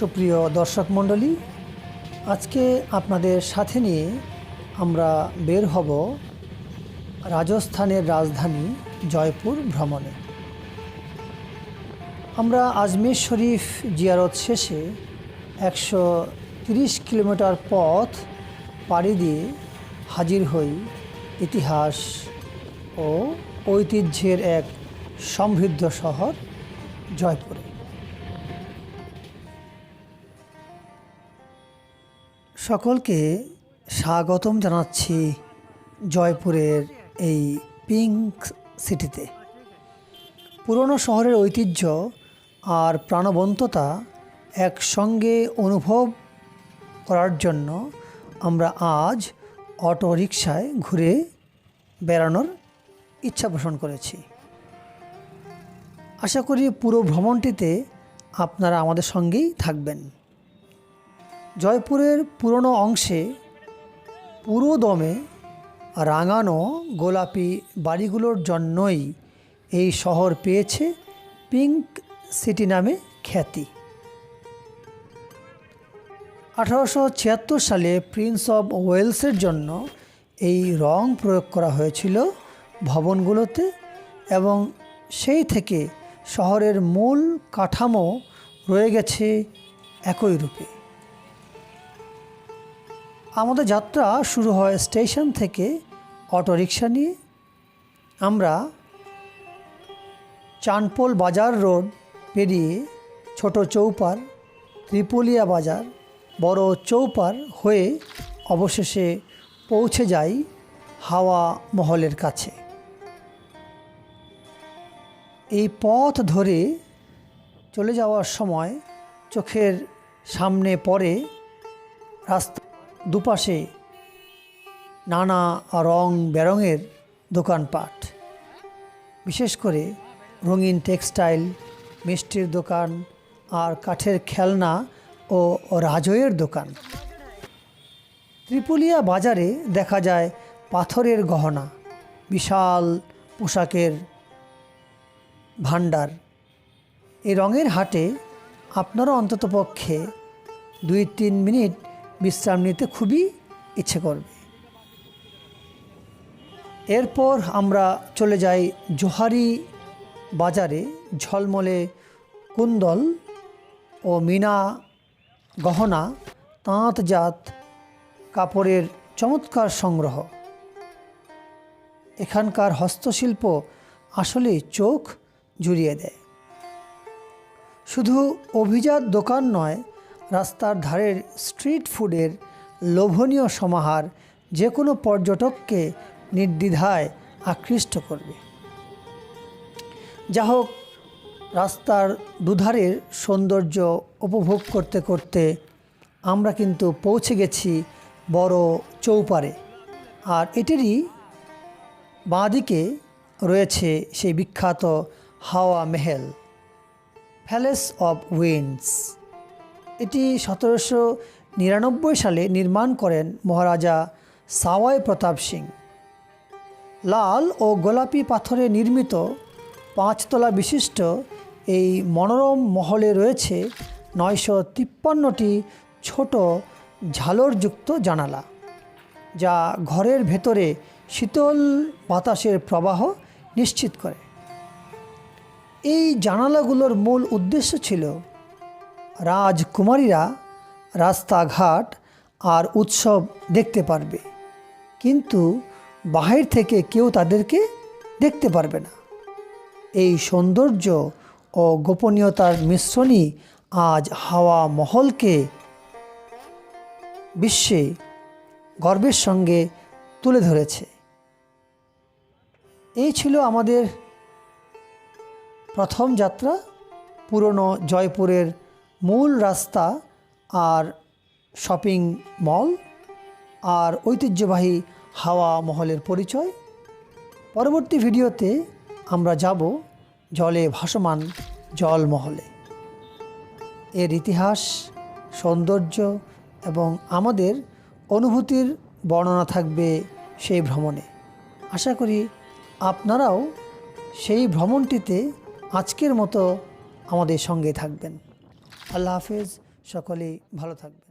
সুপ্রিয় দর্শক মণ্ডলী, আজকে আপনাদের সাথে নিয়ে আমরা বের হব রাজস্থানের রাজধানী জয়পুর ভ্রমণে। আমরা আজমের শরীফ জিয়ারত শেষে একশো কিলোমিটার পথ পাড়ি দিয়ে হাজির হই ইতিহাস ও ঐতিহ্যের এক সমৃদ্ধ শহর জয়পুরে। সকলকে স্বাগতম জানাচ্ছি জয়পুরের এই পিঙ্ক সিটিতে। পুরনো শহরের ঐতিহ্য আর প্রাণবন্ততা একসঙ্গে অনুভব করার জন্য আমরা আজ অটো রিকশায় ঘুরে বেড়ানোর ইচ্ছা পোষণ করেছি। আশা করি পুরো ভ্রমণটিতে আপনারা আমাদের সঙ্গেই থাকবেন। জয়পুরের পুরনো অংশে পুরোদমে রাঙানো গোলাপি বাড়িগুলোর জন্যই এই শহর পেয়েছে পিঙ্ক সিটি নামে খ্যাতি। আঠারোশো ছিয়াত্তর সালে প্রিন্স অব ওয়েলসের জন্য এই রং প্রয়োগ করা হয়েছিল ভবনগুলোতে এবং সেই থেকে শহরের মূল কাঠামো রয়ে গেছে একই রূপে। আমাদের যাত্রা শুরু হয় স্টেশন থেকে অটোরিকশা নিয়ে। আমরা চানপোল বাজার রোড পেরিয়ে ছোট চৌপার, ত্রিপুলিয়া বাজার, বড় চৌপার হয়ে অবশেষে পৌঁছে যাই হাওয়া মহলের কাছে। এই পথ ধরে চলে যাওয়ার সময় চোখের সামনে পড়ে রাস্তা দুপাশে নানা রং বেরঙের দোকানপাট। বিশেষ করে রঙিন টেক্সটাইল, মিষ্টির দোকান আর কাঠের খেলনা ও রাজয়ের দোকান। ত্রিপুলিয়া বাজারে দেখা যায় পাথরের গহনা, বিশাল পোশাকের ভাণ্ডার। এই রঙের হাটে আপনারও অন্ততপক্ষে দুই তিন মিনিট বিশ্রাম নিতে খুবই ইচ্ছে করবে। এরপর আমরা চলে যাই জোহারি বাজারে, ঝলমলে কুন্দল ও মিনা গহনা তাঁতজাত কাপড়ের চমৎকার সংগ্রহ। এখানকার হস্তশিল্প আসলে চোখ জুড়িয়ে দেয়। শুধু অভিজাত দোকান নয় রাস্তার ধারের স্ট্রিট ফুডের লোভনীয় সমাহার যে কোনো পর্যটককে নির্দ্বিধায় আকৃষ্ট করবে। যা হোক, রাস্তার দুধারের সৌন্দর্য উপভোগ করতে করতে আমরা কিন্তু পৌঁছে গেছি বড় চৌপারে আর এটিরই বাঁদিকে রয়েছে সেই বিখ্যাত হাওয়া মেহেল প্যালেস অব উইন্ডস এটি সতেরোশো নিরানব্বই সালে নির্মাণ করেন মহারাজা সাওয়াই প্রতাপ সিং। লাল ও গোলাপি পাথরে নির্মিত পাঁচতলা বিশিষ্ট এই মনোরম মহলে রয়েছে নয়শো তিপ্পান্নটি ছোট ঝালরযুক্ত জানালা, যা ঘরের ভেতরে শীতল বাতাসের প্রবাহ নিশ্চিত করে। এই জানালাগুলোর মূল উদ্দেশ্য ছিল রাজকুমারীরা রাস্তাঘাট আর উৎসব দেখতে পারবে। কিন্তু বাহির থেকে কেউ তাদেরকে দেখতে পারবে না। এই সৌন্দর্য ও গোপনীয়তার মিশ্রণই আজ হাওয়া মহলকে বিশ্বে গর্বের সঙ্গে তুলে ধরেছে। এই ছিল আমাদের প্রথম যাত্রা, পুরনো জয়পুরের মূল রাস্তা আর শপিং মল আর ঐতিহ্যবাহী হাওয়া মহলের পরিচয়। পরবর্তী ভিডিওতে আমরা যাব জলে ভাসমান জলমহলে এর ইতিহাস, সৌন্দর্য এবং আমাদের অনুভূতির বর্ণনা থাকবে সেই ভ্রমণে। আশা করি আপনারাও সেই ভ্রমণটিতে আজকের মতো আমাদের সঙ্গে থাকবেন। আল্লাহ হাফেজ সকলেই ভালো থাকবেন।